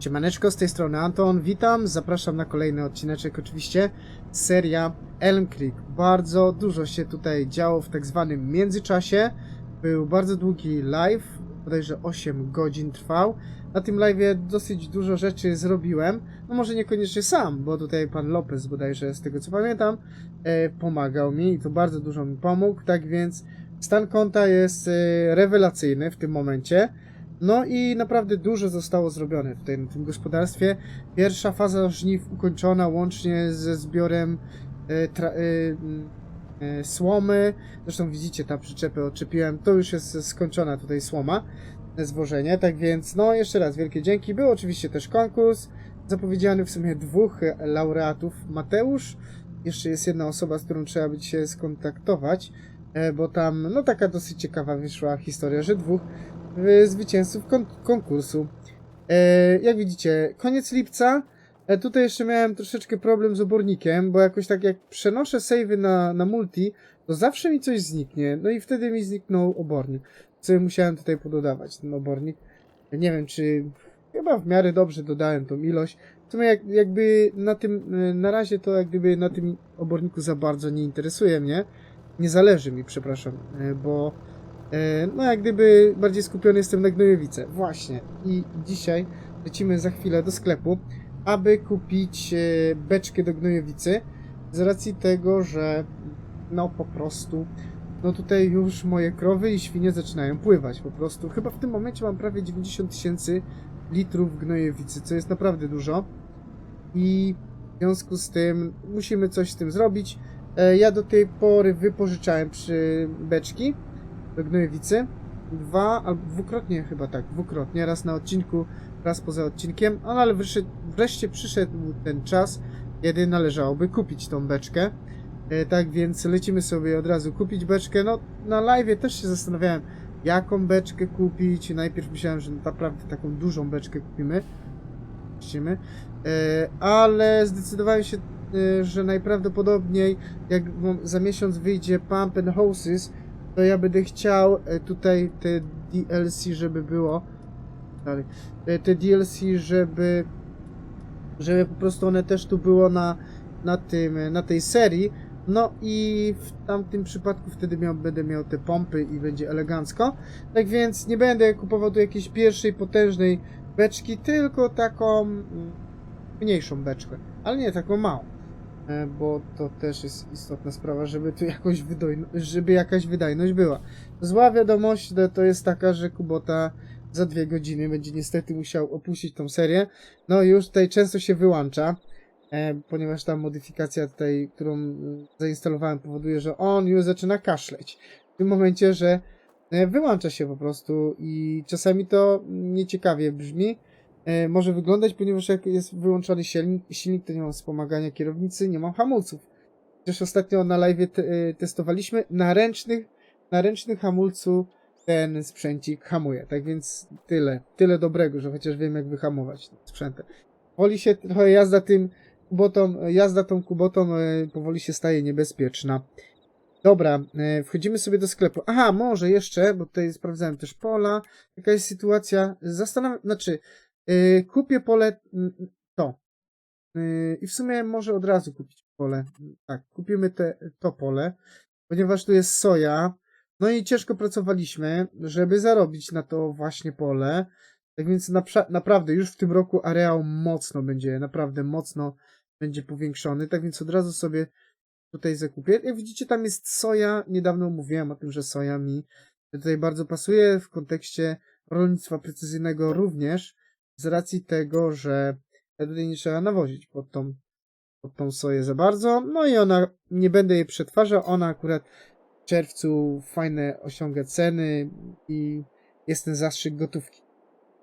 Siemaneczko, z tej strony Anton, witam, zapraszam na kolejny odcineczek oczywiście, seria Elm Creek. Bardzo dużo się tutaj działo w tak zwanym międzyczasie, był bardzo długi live, bodajże 8 godzin trwał. Na tym live'ie dosyć dużo rzeczy zrobiłem, no może niekoniecznie sam, bo tutaj pan Lopez bodajże, z tego co pamiętam, e, pomagał mi i to bardzo dużo mi pomógł, tak więc stan konta jest e, rewelacyjny w tym momencie. No i naprawdę dużo zostało zrobione w tym, tym gospodarstwie. Pierwsza faza żniw ukończona łącznie ze zbiorem e, tra, e, e, słomy. Zresztą widzicie, ta przyczepę odczepiłem. To już jest skończona tutaj słoma, zwożenie. Tak więc, no jeszcze raz wielkie dzięki. Był oczywiście też konkurs. Zapowiedziany w sumie dwóch laureatów. Mateusz. Jeszcze jest jedna osoba, z którą trzeba by się skontaktować, bo tam, no taka dosyć ciekawa wyszła historia, że dwóch zwycięzców kon konkursu. E, jak widzicie, koniec lipca. E, tutaj jeszcze miałem troszeczkę problem z obornikiem, bo jakoś tak jak przenoszę savey na, na multi, to zawsze mi coś zniknie. No i wtedy mi zniknął obornik. Co musiałem tutaj pododawać, ten obornik. Nie wiem, czy chyba w miarę dobrze dodałem tą ilość. W sumie jak, jakby na tym, na razie to jak gdyby na tym oborniku za bardzo nie interesuje mnie. Nie zależy mi, przepraszam, e, bo No, jak gdyby bardziej skupiony jestem na gnojowice. Właśnie. I dzisiaj lecimy za chwilę do sklepu, aby kupić e, beczkę do gnojowicy. Z racji tego, że no po prostu, no tutaj już moje krowy i świnie zaczynają pływać. Po prostu. Chyba w tym momencie mam prawie 90 tysięcy litrów gnojowicy, co jest naprawdę dużo. I w związku z tym musimy coś z tym zrobić. E, Ja do tej pory wypożyczałem przy beczki do Gnojowicy. Dwa, albo dwukrotnie chyba tak, dwukrotnie, raz na odcinku, raz poza odcinkiem, no, ale wreszcie, wreszcie przyszedł ten czas, kiedy należałoby kupić tą beczkę. E, tak więc lecimy sobie od razu kupić beczkę. No, na live też się zastanawiałem, jaką beczkę kupić. Najpierw myślałem, że naprawdę taką dużą beczkę kupimy. Puścimy. E, ale zdecydowałem się, e, że najprawdopodobniej jak za miesiąc wyjdzie Pump and Hoses, to ja będę chciał e, tutaj te DLC, żeby było. Dalej. E, Te DLC, żeby. Żeby po prostu one też tu było na, na tym, e, na tej serii. No i w tamtym przypadku wtedy miał, będę miał te pompy i będzie elegancko. Tak więc nie będę kupował tu jakiejś pierwszej potężnej beczki, tylko taką mm, mniejszą beczkę. Ale nie taką małą. E, bo to też jest istotna sprawa, żeby tu jakoś żeby jakaś wydajność była. Zła wiadomość to, to jest taka, że Kubota za dwie godziny będzie niestety musiał opuścić tą serię. No już tutaj często się wyłącza, e, ponieważ ta modyfikacja tutaj, którą zainstalowałem powoduje, że on już zaczyna kaszleć. W tym momencie, że e, wyłącza się po prostu i czasami to nieciekawie brzmi, e, może wyglądać, ponieważ jak jest wyłączony silnik, silnik to nie mam wspomagania kierownicy, nie mam hamulców. Przecież ostatnio na live te, e, testowaliśmy na ręcznych, na ręcznym hamulcu ten sprzęcik hamuje. Tak więc tyle, tyle dobrego, że chociaż wiem jak wyhamować sprzętem. Powoli się trochę jazda tym kubotą, jazda tą kubotą e, powoli się staje niebezpieczna. Dobra, wchodzimy sobie do sklepu. Aha, może jeszcze, bo tutaj sprawdzałem też pola. Jaka jest sytuacja? Zastanawiam, znaczy, kupię pole mm, to. Yy, I w sumie może od razu kupić pole. Tak, kupimy te, to pole, ponieważ tu jest soja. No i ciężko pracowaliśmy, żeby zarobić na to właśnie pole. Tak więc napra- naprawdę już w tym roku areał mocno będzie, naprawdę mocno będzie powiększony. Tak więc od razu sobie tutaj zakupię. Jak widzicie, tam jest soja. Niedawno mówiłem o tym, że soja mi tutaj bardzo pasuje w kontekście rolnictwa precyzyjnego również z racji tego, że tutaj nie trzeba nawozić pod tą, pod tą soję za bardzo. No i ona, nie będę jej przetwarzał, ona akurat w czerwcu fajne osiąga ceny i jest ten zastrzyk gotówki.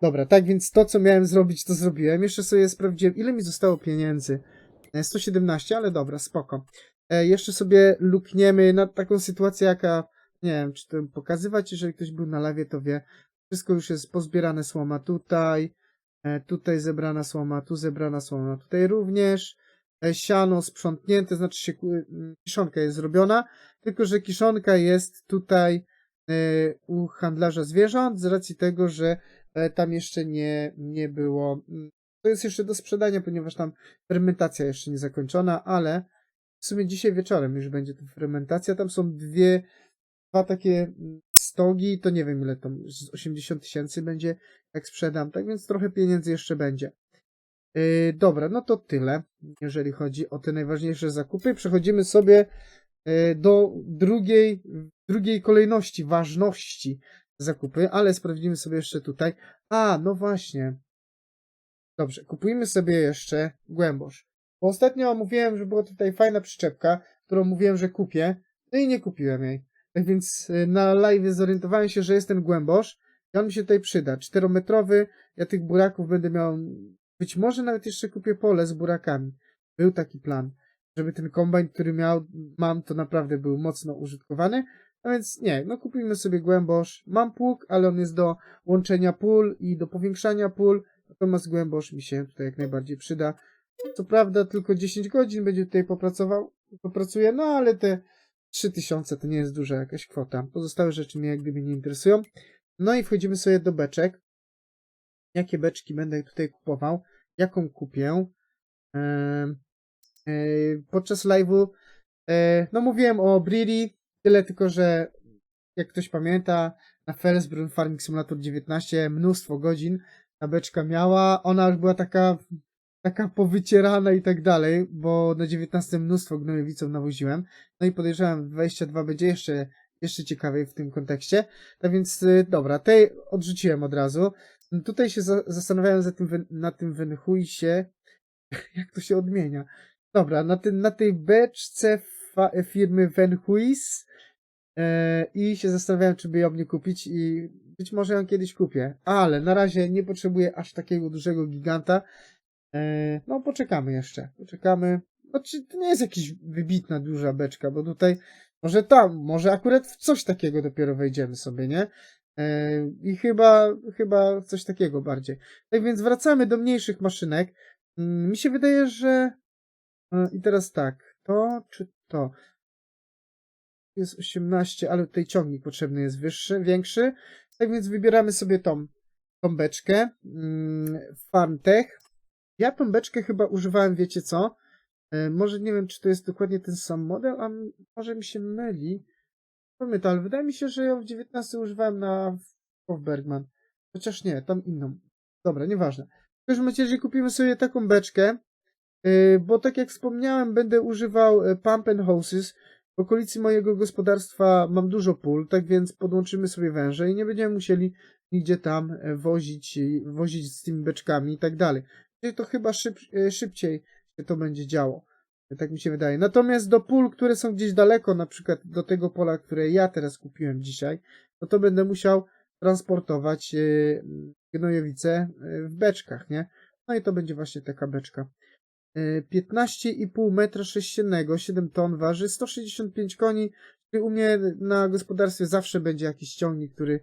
Dobra, tak więc to, co miałem zrobić, to zrobiłem. Jeszcze sobie sprawdziłem, ile mi zostało pieniędzy. E, 117, ale dobra, spoko. E, jeszcze sobie lukniemy na taką sytuację, jaka, nie wiem, czy to pokazywać, jeżeli ktoś był na lawie, to wie. Wszystko już jest pozbierane słoma tutaj, E, Tutaj zebrana słoma, tu zebrana słoma, tutaj również. E, Siano sprzątnięte, znaczy się m, kiszonka jest zrobiona, tylko że kiszonka jest tutaj e, u handlarza zwierząt z racji tego, że e, tam jeszcze nie, nie było mm, to jest jeszcze do sprzedania, ponieważ tam fermentacja jeszcze nie zakończona, ale w sumie dzisiaj wieczorem już będzie ta fermentacja. Tam są dwie, dwa takie mm, stogi, to nie wiem ile tam, z 80 tysięcy będzie, jak sprzedam, tak więc trochę pieniędzy jeszcze będzie. Yy, dobra, no to tyle, jeżeli chodzi o te najważniejsze zakupy. Przechodzimy sobie yy, do drugiej, drugiej kolejności, ważności zakupy, ale sprawdzimy sobie jeszcze tutaj. A, no właśnie. Dobrze, kupujmy sobie jeszcze głębosz. Bo ostatnio mówiłem, że była tutaj fajna przyczepka, którą mówiłem, że kupię, no i nie kupiłem jej. Tak więc y, na live zorientowałem się, że jest ten głębosz i on mi się tutaj przyda. Czterometrowy, ja tych buraków będę miał, być może nawet jeszcze kupię pole z burakami. Był taki plan, żeby ten kombajn, który miał, mam, to naprawdę był mocno użytkowany. A więc nie, no kupimy sobie głębosz. Mam pług, ale on jest do łączenia pól i do powiększania pól, natomiast głębosz mi się tutaj jak najbardziej przyda. Co prawda tylko 10 godzin będzie tutaj popracował, popracuje, no ale te 3000 to nie jest duża jakaś kwota. Pozostałe rzeczy mnie jak gdyby nie interesują. No i wchodzimy sobie do beczek. Jakie beczki będę tutaj kupował? Jaką kupię? Eee, podczas live'u eee, no mówiłem o Briri, tyle tylko, że jak ktoś pamięta, na Felsbrunn Farming Simulator 19 mnóstwo godzin ta beczka miała. Ona już była taka taka powycierana i tak dalej, bo na 19 mnóstwo gnojowiców nawoziłem. No i podejrzewam, 22 będzie jeszcze, jeszcze ciekawiej w tym kontekście. Tak więc, y, dobra, tej odrzuciłem od razu. Tutaj się za, zastanawiałem za tym, na tym Venhuisie, jak to się odmienia. Dobra, na, tym, na tej beczce firmy Venhuis e, i się zastanawiałem, czy by ją nie kupić i być może ją kiedyś kupię, ale na razie nie potrzebuję aż takiego dużego giganta, No, poczekamy jeszcze. Poczekamy. Znaczy, to nie jest jakaś wybitna, duża beczka, bo tutaj może tam, może akurat w coś takiego dopiero wejdziemy sobie, nie? E, I chyba, chyba coś takiego bardziej. Tak więc wracamy do mniejszych maszynek. Mm, Mi się wydaje, że. e, I teraz tak, to czy to? Jest 18, ale tutaj ciągnik potrzebny jest wyższy, większy. Tak więc wybieramy sobie tą, tą beczkę. mm, Farmtech. Ja tą beczkę chyba używałem, wiecie co? E, może nie wiem, czy to jest dokładnie ten sam model, a może mi się myli. Pamiętam, ale wydaje mi się, że ją w 19 używałem na Bergman. Chociaż nie, tam inną. Dobra, nieważne. W każdym razie, kupimy sobie taką beczkę, e, bo tak jak wspomniałem, będę używał e, pump and hoses. W okolicy mojego gospodarstwa mam dużo pól, tak więc podłączymy sobie węże i nie będziemy musieli nigdzie tam wozić, wozić z tymi beczkami i tak dalej. To chyba szyb, e, szybciej się to będzie działo. Tak mi się wydaje. Natomiast do pól, które są gdzieś daleko, na przykład do tego pola, które ja teraz kupiłem dzisiaj, no to będę musiał transportować e, gnojowice e, w beczkach, nie? No i to będzie właśnie taka beczka. E, 15,5 metra sześciennego, 7 ton waży, 165 koni, u mnie na gospodarstwie zawsze będzie jakiś ciągnik, który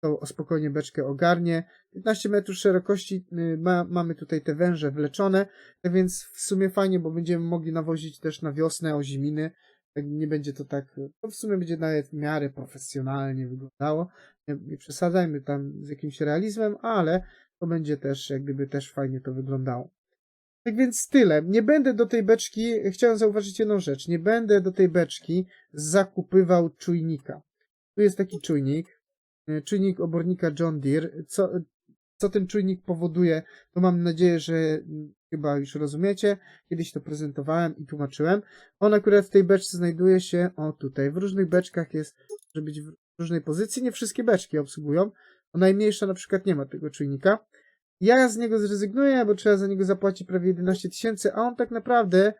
to spokojnie beczkę ogarnie. 15 metrów szerokości y, ma, mamy tutaj te węże wleczone, tak więc w sumie fajnie, bo będziemy mogli nawozić też na wiosnę oziminy. Tak Nie będzie to tak, to w sumie będzie nawet w miarę profesjonalnie wyglądało. Nie, nie przesadzajmy tam z jakimś realizmem, ale to będzie też, jak gdyby też fajnie to wyglądało. Tak więc tyle. Nie będę do tej beczki, chciałem zauważyć jedną rzecz, nie będę do tej beczki zakupywał czujnika. Tu jest taki czujnik, czujnik obornika John Deere. Co, co ten czujnik powoduje, to mam nadzieję, że mm, chyba już rozumiecie. Kiedyś to prezentowałem i tłumaczyłem. On akurat w tej beczce znajduje się, o tutaj, w różnych beczkach jest, może być w różnej pozycji. Nie wszystkie beczki obsługują. O najmniejsza na przykład nie ma tego czujnika. Ja z niego zrezygnuję, bo trzeba za niego zapłacić prawie 11 tysięcy, a on tak naprawdę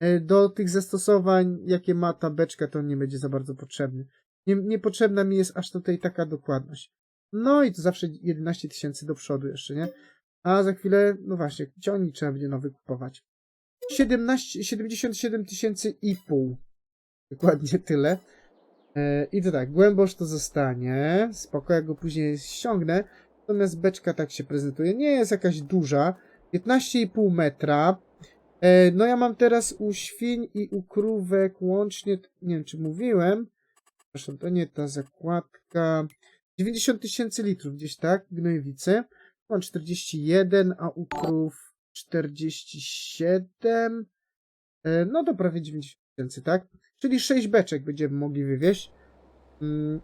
e, do tych zastosowań, jakie ma ta beczka, to on nie będzie za bardzo potrzebny. Nie, niepotrzebna mi jest aż tutaj taka dokładność. No i to zawsze 11 tysięcy do przodu jeszcze, nie? A za chwilę, no właśnie, ciągnik trzeba będzie nowy kupować. 17, 77 tysięcy i pół. Dokładnie tyle. E, I to tak, głębosz to zostanie. Spoko, jak go później ściągnę. Natomiast beczka tak się prezentuje. Nie jest jakaś duża. 15,5 metra. E, no ja mam teraz u świń i u krówek łącznie, nie wiem czy mówiłem. Zresztą to nie ta zakładka. 90 tysięcy litrów gdzieś tak, gnojowicy. Mam 41, a u krów 47, e, no to prawie 90 tysięcy, tak? Czyli 6 beczek będziemy mogli wywieźć. Mm,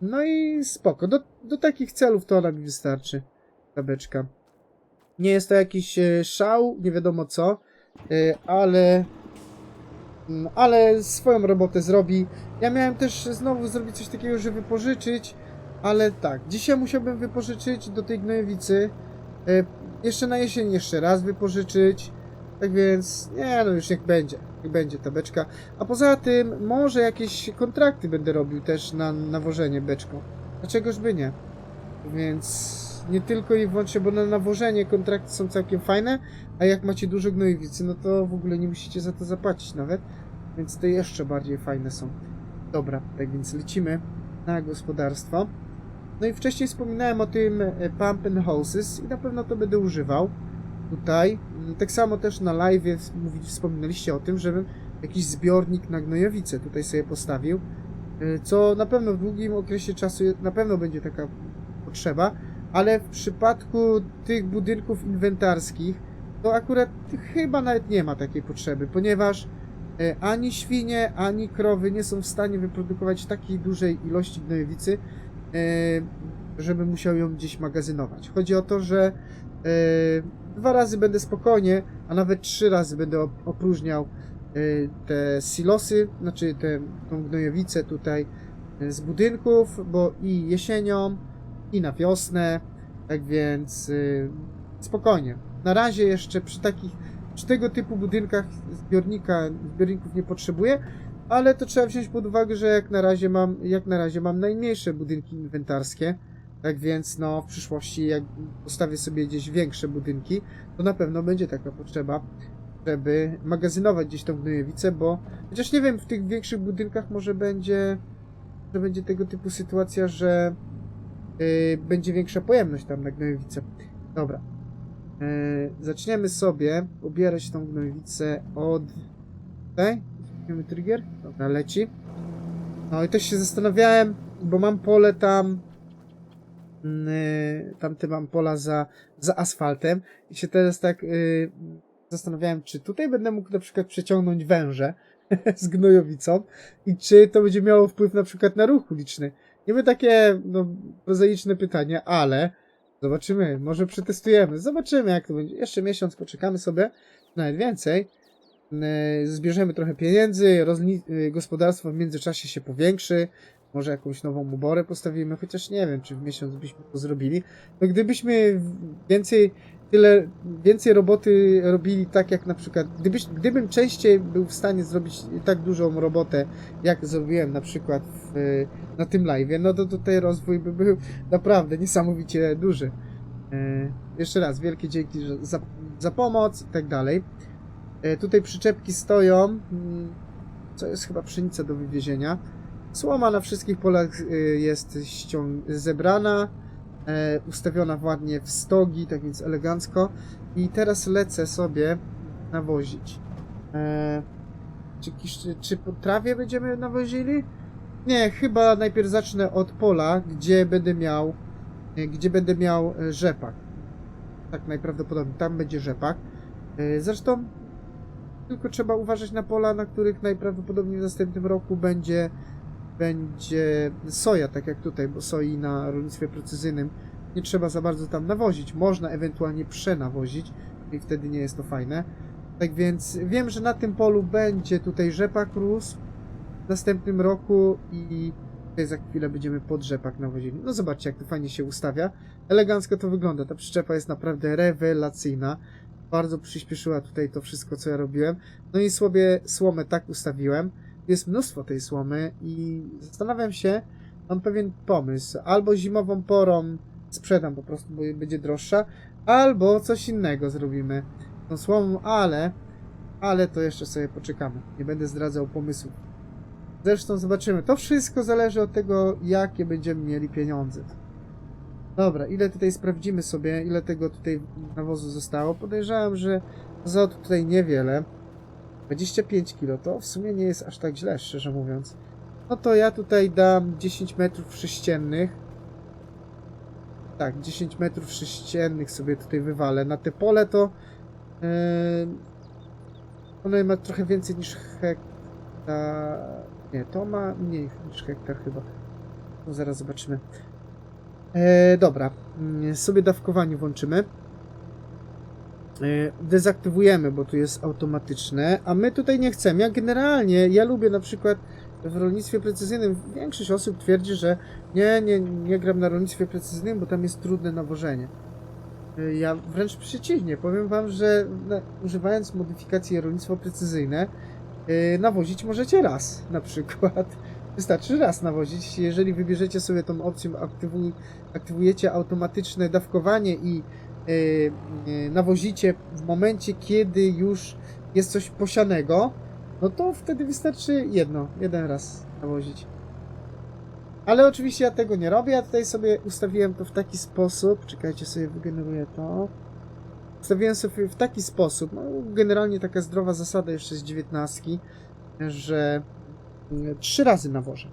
No i spoko. Do, do takich celów to ona mi wystarczy. Ta beczka. Nie jest to jakiś e, szał, nie wiadomo co, e, ale ale swoją robotę zrobi. Ja miałem też znowu zrobić coś takiego, że wypożyczyć, ale tak, dzisiaj musiałbym wypożyczyć do tej gnojowicy. E, jeszcze na jesień jeszcze raz wypożyczyć. Tak więc, nie no już niech będzie, niech będzie ta beczka. A poza tym, może jakieś kontrakty będę robił też na nawożenie beczką. Dlaczegoż by nie? Więc nie tylko i wyłącznie, bo na nawożenie kontrakty są całkiem fajne, a jak macie dużo gnojowicy, no to w ogóle nie musicie za to zapłacić nawet. Więc te jeszcze bardziej fajne są. Dobra, tak więc lecimy na gospodarstwo. No i wcześniej wspominałem o tym e, Pump and Hoses i na pewno to będę używał tutaj. Mm, Tak samo też na live wspominaliście o tym, żebym jakiś zbiornik na gnojowice tutaj sobie postawił, e, co na pewno w długim okresie czasu na pewno będzie taka potrzeba, ale w przypadku tych budynków inwentarskich to akurat chyba nawet nie ma takiej potrzeby, ponieważ e, ani świnie, ani krowy nie są w stanie wyprodukować takiej dużej ilości gnojowicy, e, żeby musiał ją gdzieś magazynować. Chodzi o to, że e, dwa razy będę spokojnie, a nawet trzy razy będę op- opróżniał te silosy, znaczy te, tą gnojowicę tutaj z budynków, bo i jesienią, i na wiosnę, tak więc y, spokojnie. Na razie jeszcze przy takich, przy tego typu budynkach zbiornika, zbiorników nie potrzebuję, ale to trzeba wziąć pod uwagę, że jak na razie mam, jak na razie mam najmniejsze budynki inwentarskie, tak więc no w przyszłości jak postawię sobie gdzieś większe budynki, to na pewno będzie taka potrzeba, żeby magazynować gdzieś tą gnojowicę, bo chociaż nie wiem, w tych większych budynkach może będzie, że będzie tego typu sytuacja, że yy, będzie większa pojemność tam na gnojowicę. Dobra. Yy, zaczniemy sobie ubierać tą gnojowicę od... Tutaj? Weźmiemy trigger? Dobra, leci. No i też się zastanawiałem, bo mam pole tam... Yy, tamte mam pola za, za asfaltem i się teraz tak yy, zastanawiałem, czy tutaj będę mógł na przykład przeciągnąć węże z gnojowicą i czy to będzie miało wpływ na przykład na ruch uliczny. Niby takie, no, prozaiczne pytanie, ale zobaczymy, może przetestujemy, zobaczymy jak to będzie. Jeszcze miesiąc poczekamy sobie, nawet więcej. Yy, Zbierzemy trochę pieniędzy, yy, gospodarstwo w międzyczasie się powiększy, może jakąś nową oborę postawimy, chociaż nie wiem, czy w miesiąc byśmy to zrobili. No gdybyśmy więcej, tyle, więcej roboty robili tak jak na przykład, gdybyś, gdybym częściej był w stanie zrobić tak dużą robotę, jak zrobiłem na przykład w, na tym live, no to tutaj rozwój by był naprawdę niesamowicie duży. E, jeszcze raz, wielkie dzięki za, za pomoc i tak dalej. E, tutaj przyczepki stoją, mm, co jest chyba pszenica do wywiezienia. Słoma na wszystkich polach y, jest zebrana, e, ustawiona ładnie w stogi, tak więc elegancko. I teraz lecę sobie nawozić. E, czy, kisz- czy po trawie będziemy nawozili? Nie, chyba najpierw zacznę od pola, gdzie będę miał, e, gdzie będę miał e, rzepak. Tak najprawdopodobniej, tam będzie rzepak. E, Zresztą tylko trzeba uważać na pola, na których najprawdopodobniej w następnym roku będzie będzie soja, tak jak tutaj, bo soi na rolnictwie precyzyjnym nie trzeba za bardzo tam nawozić. Można ewentualnie przenawozić i wtedy nie jest to fajne. Tak więc wiem, że na tym polu będzie tutaj rzepak rósł w następnym roku i tutaj za chwilę będziemy pod rzepak nawozili. No zobaczcie, jak to fajnie się ustawia. Elegancko to wygląda. Ta przyczepa jest naprawdę rewelacyjna. Bardzo przyspieszyła tutaj to wszystko, co ja robiłem. No i sobie słomę tak ustawiłem. Jest mnóstwo tej słomy i zastanawiam się, mam pewien pomysł. Albo zimową porą sprzedam po prostu, bo będzie droższa, albo coś innego zrobimy tą słomą, ale ale to jeszcze sobie poczekamy. Nie będę zdradzał pomysłów. Zresztą zobaczymy. To wszystko zależy od tego, jakie będziemy mieli pieniądze. Dobra, ile tutaj sprawdzimy sobie, ile tego tutaj nawozu zostało. Podejrzewam, że za tutaj niewiele. 25 kg to w sumie nie jest aż tak źle, szczerze mówiąc. No to ja tutaj dam 10 metrów sześciennych. Tak, 10 metrów sześciennych sobie tutaj wywalę. Na te pole to Ono ma trochę więcej niż hektar. Nie, to ma mniej niż hektar chyba. No zaraz zobaczymy. E, dobra, mm, sobie dawkowanie włączymy. E, dezaktywujemy, bo tu jest automatyczne, a my tutaj nie chcemy. Ja generalnie, ja lubię na przykład w rolnictwie precyzyjnym, większość osób twierdzi, że nie, nie, nie gram na rolnictwie precyzyjnym, bo tam jest trudne nawożenie. Y, Ja wręcz przeciwnie, powiem wam, że używając modyfikacji rolnictwo precyzyjne, yy, nawozić możecie raz na przykład. Wystarczy raz nawozić. Jeżeli wybierzecie sobie tą opcję, aktywuj, aktywujecie automatyczne dawkowanie i nawozicie w momencie, kiedy już jest coś posianego, no to wtedy wystarczy jedno, jeden raz nawozić. Ale oczywiście ja tego nie robię, ja tutaj sobie ustawiłem to w taki sposób, czekajcie sobie wygeneruję to. Ustawiłem sobie w taki sposób, no generalnie taka zdrowa zasada jeszcze z dziewiętnastki, że mm, trzy razy nawożę.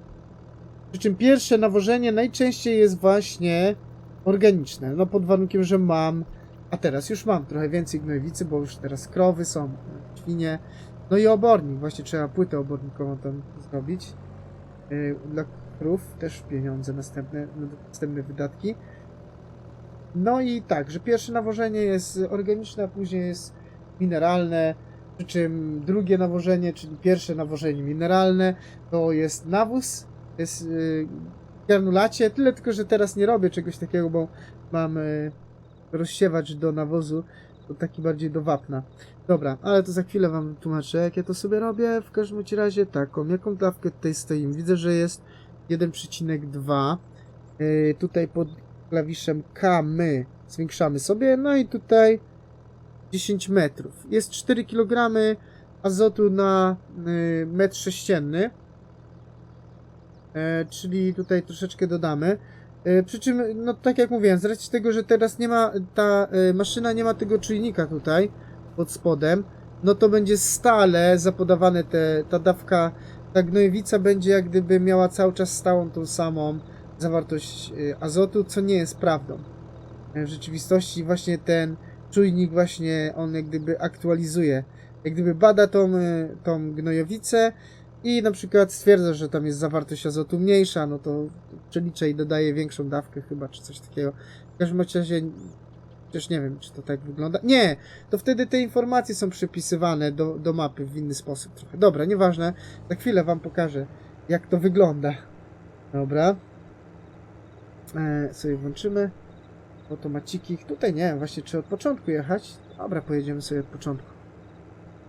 Przy czym pierwsze nawożenie najczęściej jest właśnie organiczne, no pod warunkiem, że mam, a teraz już mam trochę więcej gnojowicy, bo już teraz krowy są, świnie, no i obornik, właśnie trzeba płytę obornikową tam zrobić. Yy, Dla krów też pieniądze następne, następne wydatki. No i tak, że pierwsze nawożenie jest organiczne, a później jest mineralne, przy czym drugie nawożenie, czyli pierwsze nawożenie mineralne, to jest nawóz, jest yy, granulacie, tyle tylko, że teraz nie robię czegoś takiego, bo mam yy, rozsiewacz do nawozu, to taki bardziej do wapna. Dobra, ale to za chwilę wam tłumaczę, jak ja to sobie robię. W każdym razie taką, jaką dawkę tutaj stoimy. Widzę, że jest 1,2. Yy, tutaj pod klawiszem K my zwiększamy sobie, no i tutaj 10 metrów. Jest 4 kg azotu na yy, metr sześcienny. E, czyli tutaj troszeczkę dodamy. E, Przy czym, no tak jak mówiłem, z racji tego, że teraz nie ma, ta e, maszyna nie ma tego czujnika tutaj pod spodem, no to będzie stale zapodawane te, ta dawka, ta gnojowica będzie jak gdyby miała cały czas stałą tą samą zawartość azotu, co nie jest prawdą. W rzeczywistości właśnie ten czujnik właśnie on jak gdyby aktualizuje, jak gdyby bada tą, tą gnojowicę i na przykład stwierdza, że tam jest zawartość azotu mniejsza, no to przeliczę i dodaje większą dawkę chyba, czy coś takiego. W każdym razie, też nie wiem, czy to tak wygląda. Nie! To wtedy te informacje są przypisywane do, do mapy w inny sposób trochę. Dobra, nieważne. Za chwilę wam pokażę, jak to wygląda. Dobra. E, sobie włączymy. Automaciki. Tutaj nie właśnie, czy od początku jechać. Dobra, pojedziemy sobie od początku.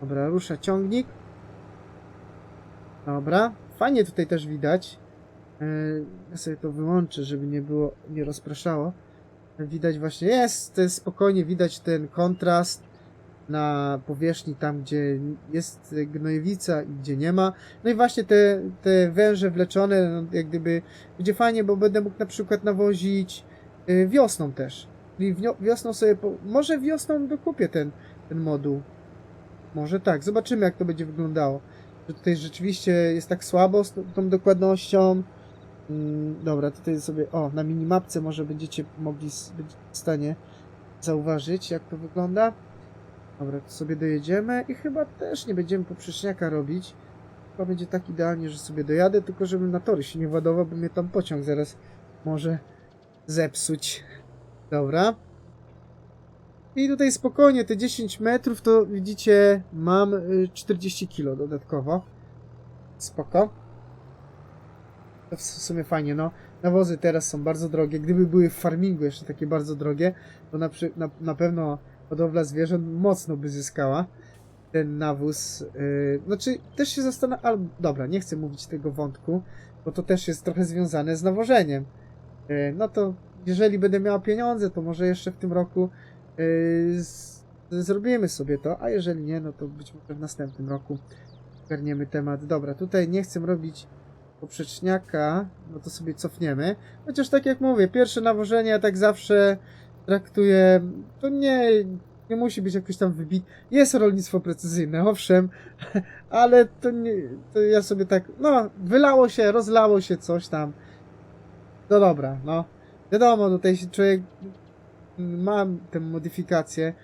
Dobra, rusza ciągnik. Dobra, fajnie tutaj też widać. Yy, Ja sobie to wyłączę, żeby nie było, nie rozpraszało. Widać właśnie, jest, spokojnie widać ten kontrast na powierzchni tam, gdzie jest gnojowica i gdzie nie ma. No i właśnie te, te węże wleczone, no, jak gdyby będzie fajnie, bo będę mógł na przykład nawozić yy, wiosną też. Czyli wiosną sobie, po... może wiosną dokupię ten, ten moduł. Może tak, zobaczymy jak to będzie wyglądało że tutaj rzeczywiście jest tak słabo z tą- dokładnością. Mm, Dobra, tutaj sobie, o, na minimapce może będziecie mogli być w stanie zauważyć, jak to wygląda. Dobra, to sobie dojedziemy i chyba też nie będziemy poprzeczniaka robić. Chyba będzie tak idealnie, że sobie dojadę, tylko żebym na tory się nie ładował, bo mnie tam pociąg zaraz może zepsuć. Dobra. I tutaj spokojnie, te 10 metrów to widzicie, mam y, 40 kg dodatkowo. Spoko. To w sumie fajnie, no. Nawozy teraz są bardzo drogie. Gdyby były w farmingu jeszcze takie bardzo drogie, to na, na, na pewno hodowla zwierząt mocno by zyskała ten nawóz. Yy, znaczy, też się zastanawiam. Dobra, nie chcę mówić tego wątku, bo to też jest trochę związane z nawożeniem. Yy, no to jeżeli będę miała pieniądze, to może jeszcze w tym roku zrobimy sobie to, a jeżeli nie, no to być może w następnym roku ogarniemy temat. Dobra, tutaj nie chcę robić poprzeczniaka, no to sobie cofniemy. Chociaż tak jak mówię, pierwsze nawożenie ja tak zawsze traktuję, to nie, nie musi być jakoś tam wybit. Jest rolnictwo precyzyjne, owszem, ale to nie, to ja sobie tak, no, wylało się, rozlało się coś tam. No dobra, no. Wiadomo, tutaj się człowiek mam tę modyfikację,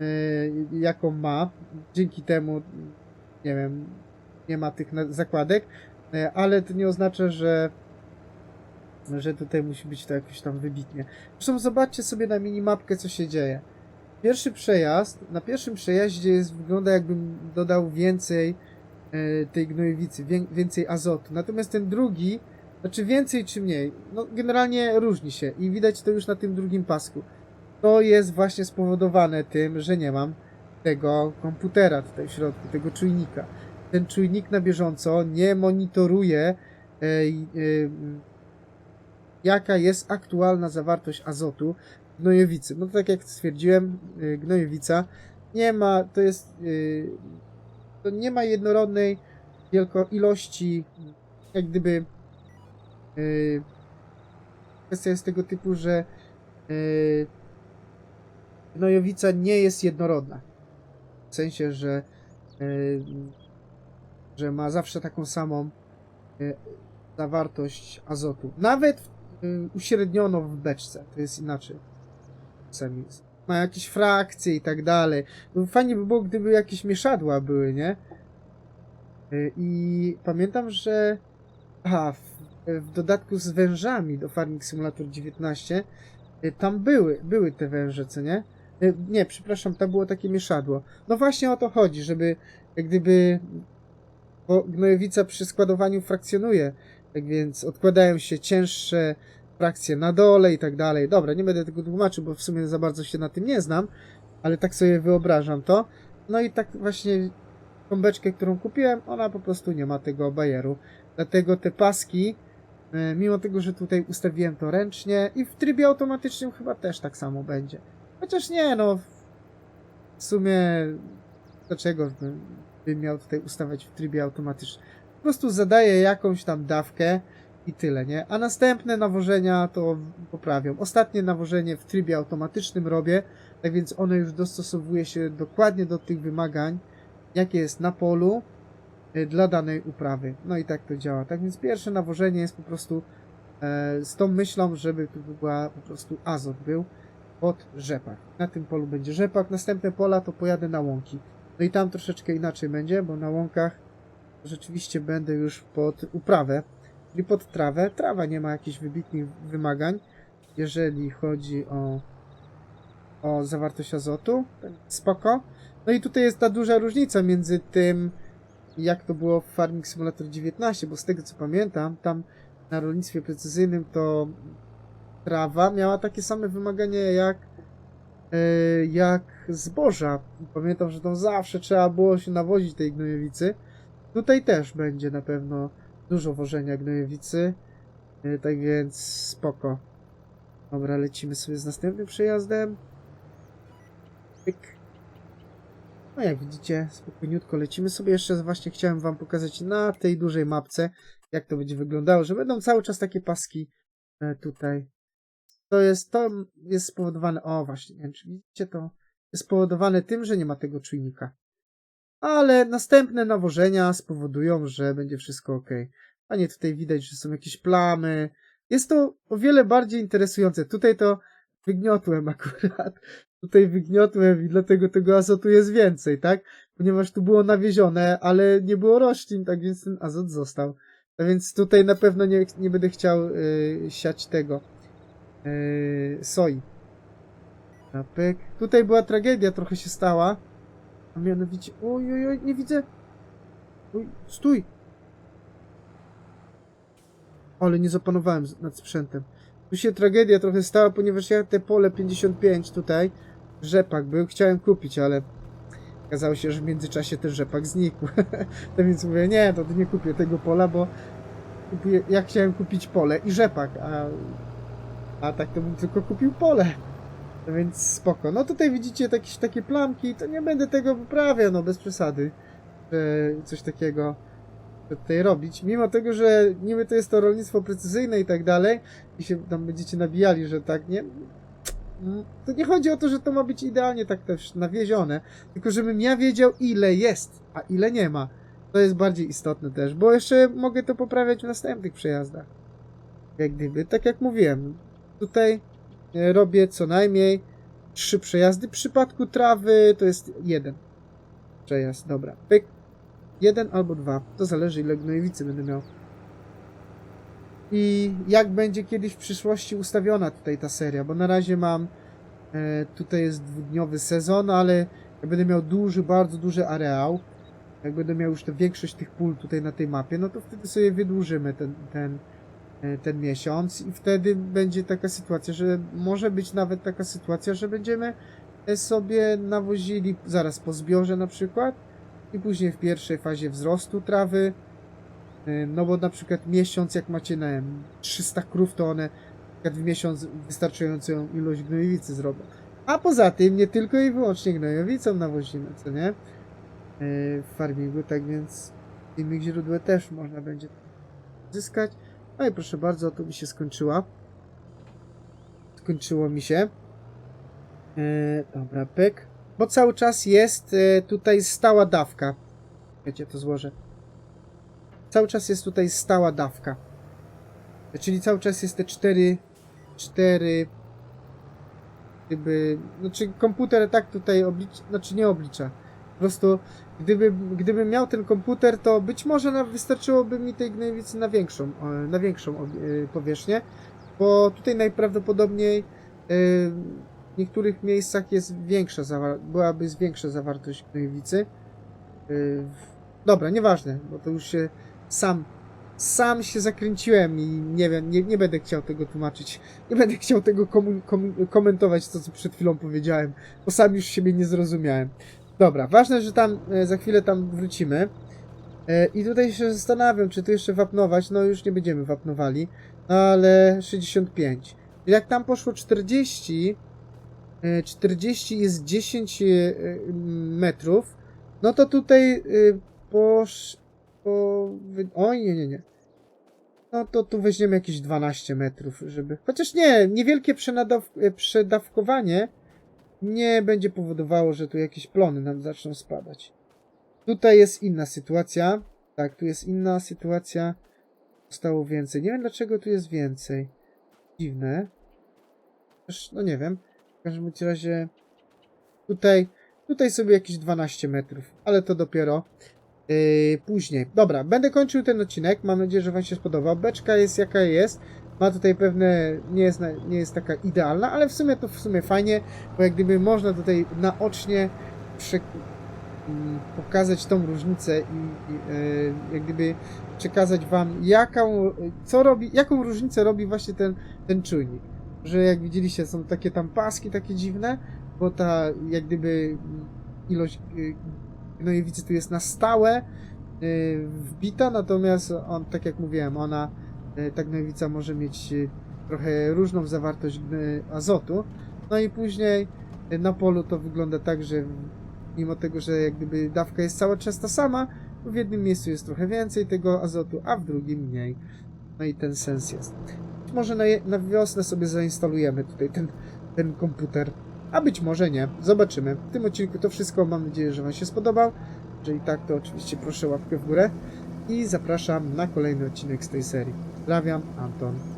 y, jaką ma. Dzięki temu, nie wiem, nie ma tych zakładek, y, ale to nie oznacza, że że tutaj musi być to jakoś tam wybitnie. Zresztą zobaczcie sobie na minimapkę, co się dzieje. Pierwszy przejazd, na pierwszym przejaździe jest, wygląda jakbym dodał więcej e, tej gnojowicy, wię, więcej azotu. Natomiast ten drugi, znaczy więcej czy mniej, no generalnie różni się i widać to już na tym drugim pasku. To jest właśnie spowodowane tym, że nie mam tego komputera tutaj w środku, tego czujnika. Ten czujnik na bieżąco nie monitoruje e, e, jaka jest aktualna zawartość azotu w gnojowicy. No tak jak stwierdziłem, y, gnojowica nie ma, to jest, y, to nie ma jednorodnej wielko ilości, jak gdyby y, kwestia jest tego typu, że y, gnojowica nie jest jednorodna. W sensie, że y, że ma zawsze taką samą y, zawartość azotu. Nawet y, uśredniono w beczce. To jest inaczej. Ma jakieś frakcje i tak dalej. No, Fajnie by było, gdyby jakieś mieszadła były, nie? I pamiętam, że aha, w, w dodatku z wężami do Farming Simulator 19 y, tam były, były te węże, co nie? Y, Nie, przepraszam, tam było takie mieszadło. No właśnie o to chodzi, żeby jak gdyby bo gnojowica przy składowaniu frakcjonuje, tak więc odkładają się cięższe frakcje na dole i tak dalej. Dobra, nie będę tego tłumaczył, bo w sumie za bardzo się na tym nie znam, ale tak sobie wyobrażam to. No i tak właśnie tą beczkę, którą kupiłem, ona po prostu nie ma tego bajeru. Dlatego te paski, e, mimo tego, że tutaj ustawiłem to ręcznie i w trybie automatycznym chyba też tak samo będzie. Chociaż nie, no w sumie dlaczego bym, bym miał tutaj ustawiać w trybie automatycznym? Po prostu zadaję jakąś tam dawkę i tyle, nie? A następne nawożenia to poprawią. Ostatnie nawożenie w trybie automatycznym robię, tak więc ono już dostosowuje się dokładnie do tych wymagań, jakie jest na polu y, dla danej uprawy. No i tak to działa. Tak więc pierwsze nawożenie jest po prostu e, z tą myślą, żeby tu była po prostu azot był pod rzepak. Na tym polu będzie rzepak, następne pola to pojadę na łąki. No i tam troszeczkę inaczej będzie, bo na łąkach rzeczywiście będę już pod uprawę, czyli pod trawę. Trawa nie ma jakichś wybitnych wymagań, jeżeli chodzi o, o zawartość azotu. Spoko. No i tutaj jest ta duża różnica między tym, jak to było w Farming Simulator 19, bo z tego co pamiętam, tam na rolnictwie precyzyjnym to trawa miała takie same wymagania jak e, jak zboża. Pamiętam, że tam zawsze trzeba było się nawozić tej gnojowicy. Tutaj też będzie na pewno dużo wożenia gnojowicy. E, Tak więc spoko. Dobra, lecimy sobie z następnym przejazdem. No jak widzicie, spokojniutko lecimy sobie. Jeszcze właśnie chciałem wam pokazać na tej dużej mapce, jak to będzie wyglądało, że będą cały czas takie paski e, tutaj. To jest, to jest spowodowane, o właśnie, nie wiem czy widzicie to, jest spowodowane tym, że nie ma tego czujnika. Ale następne nawożenia spowodują, że będzie wszystko ok. A nie, tutaj widać, że są jakieś plamy. Jest to o wiele bardziej interesujące. Tutaj to wygniotłem akurat. Tutaj wygniotłem i dlatego tego azotu jest więcej, tak? Ponieważ tu było nawiezione, ale nie było roślin, tak więc ten azot został. A więc tutaj na pewno nie, nie będę chciał yy, siać tego soi. Na pyk. Tutaj była tragedia, trochę się stała. A mianowicie. Oj, oj, oj, nie widzę. Oj, stój. Ale nie zapanowałem nad sprzętem. Tu się tragedia trochę stała, ponieważ ja te pole 55 tutaj, rzepak był, chciałem kupić, ale okazało się, że w międzyczasie ten rzepak znikł. to więc mówię, nie, to nie kupię tego pola, bo ja chciałem kupić pole i rzepak, a, a tak to bym tylko kupił pole. No więc spoko. No tutaj widzicie jakieś takie plamki, to nie będę tego poprawiał, no bez przesady, że coś takiego tutaj robić. Mimo tego, że niby to jest to rolnictwo precyzyjne i tak dalej, i się tam będziecie nabijali, że tak nie. Mm, To nie chodzi o to, że to ma być idealnie tak też nawiezione, tylko żebym ja wiedział ile jest, a ile nie ma. To jest bardziej istotne też, bo jeszcze mogę to poprawiać w następnych przejazdach. Jak gdyby, tak jak mówiłem, tutaj e, robię co najmniej trzy przejazdy. W przypadku trawy to jest jeden przejazd. Dobra, pyk. Jeden albo dwa. To zależy ile gnojowicy będę miał. I jak będzie kiedyś w przyszłości ustawiona tutaj ta seria, bo na razie mam e, tutaj jest dwudniowy sezon, ale jak będę miał duży, bardzo duży areał, jak będę miał już tę większość tych pól tutaj na tej mapie, no to wtedy sobie wydłużymy ten, ten, ten miesiąc i wtedy będzie taka sytuacja, że może być nawet taka sytuacja, że będziemy e, sobie nawozili zaraz po zbiorze na przykład i później w pierwszej fazie wzrostu trawy, e, no bo na przykład miesiąc jak macie na wiem, 300 krów, to one w miesiąc wystarczającą ilość gnojowicy zrobią. A poza tym nie tylko i wyłącznie gnojowicą nawozimy, co nie? E, W farmingu, tak więc w innych źródłach też można będzie zyskać. No i proszę bardzo, to mi się skończyła. Skończyło mi się. E, dobra, pyk. Bo cały czas jest e, tutaj stała dawka. Wiecie, to złożę. Cały czas jest tutaj stała dawka. Czyli cały czas jest te cztery, cztery, gdyby, znaczy komputer tak tutaj oblicza, znaczy nie oblicza. Po prostu, gdyby, gdybym miał ten komputer, to być może wystarczyłoby mi tej gnojowicy na większą, e, na większą e, powierzchnię, bo tutaj najprawdopodobniej e, w niektórych miejscach jest większa, byłaby większa zawartość gnojowicy. Dobra, nieważne, bo to już się sam, sam się zakręciłem i nie wiem, nie, nie będę chciał tego tłumaczyć. Nie będę chciał tego komu- komu- komentować, to co przed chwilą powiedziałem, bo sam już siebie nie zrozumiałem. Dobra, ważne, że tam e, za chwilę tam wrócimy. E, I tutaj się zastanawiam, czy tu jeszcze wapnować. No już nie będziemy wapnowali, no ale 65. Jak tam poszło 40, e, 40 jest 10 e, e, metrów, no to tutaj e, posz, po... Oj, nie, nie, nie. No to tu weźmiemy jakieś 12 metrów, żeby... Chociaż nie, niewielkie przenadaw... e, przedawkowanie nie będzie powodowało, że tu jakieś plony nam zaczną spadać. Tutaj jest inna sytuacja. Tak, tu jest inna sytuacja. Zostało więcej. Nie wiem dlaczego tu jest więcej. Dziwne. Też, no nie wiem. W każdym razie tutaj, tutaj sobie jakieś 12 metrów, ale to dopiero yy, później. Dobra, będę kończył ten odcinek. Mam nadzieję, że Wam się spodobał. Beczka jest jaka jest. Ma tutaj pewne, nie jest, nie jest taka idealna, ale w sumie to w sumie fajnie, bo jak gdyby można tutaj naocznie prze, mm, pokazać tą różnicę i, i e, jak gdyby przekazać wam jaką, co robi, jaką różnicę robi właśnie ten, ten czujnik. Że jak widzieliście są takie tam paski takie dziwne, bo ta jak gdyby mm, ilość y, gnojowicy tu jest na stałe y, wbita, natomiast on, tak jak mówiłem, ona y, ta gnojowica może mieć y, trochę różną zawartość azotu. No i później y, na polu to wygląda tak, że mimo tego, że jak gdyby dawka jest cały czas ta sama, w jednym miejscu jest trochę więcej tego azotu, a w drugim mniej. No i ten sens jest. Być może na, na wiosnę sobie zainstalujemy tutaj ten, ten komputer, a być może nie. Zobaczymy. W tym odcinku to wszystko. Mam nadzieję, że Wam się spodobał. Jeżeli tak, to oczywiście proszę łapkę w górę i zapraszam na kolejny odcinek z tej serii. Pozdrawiam, Anton.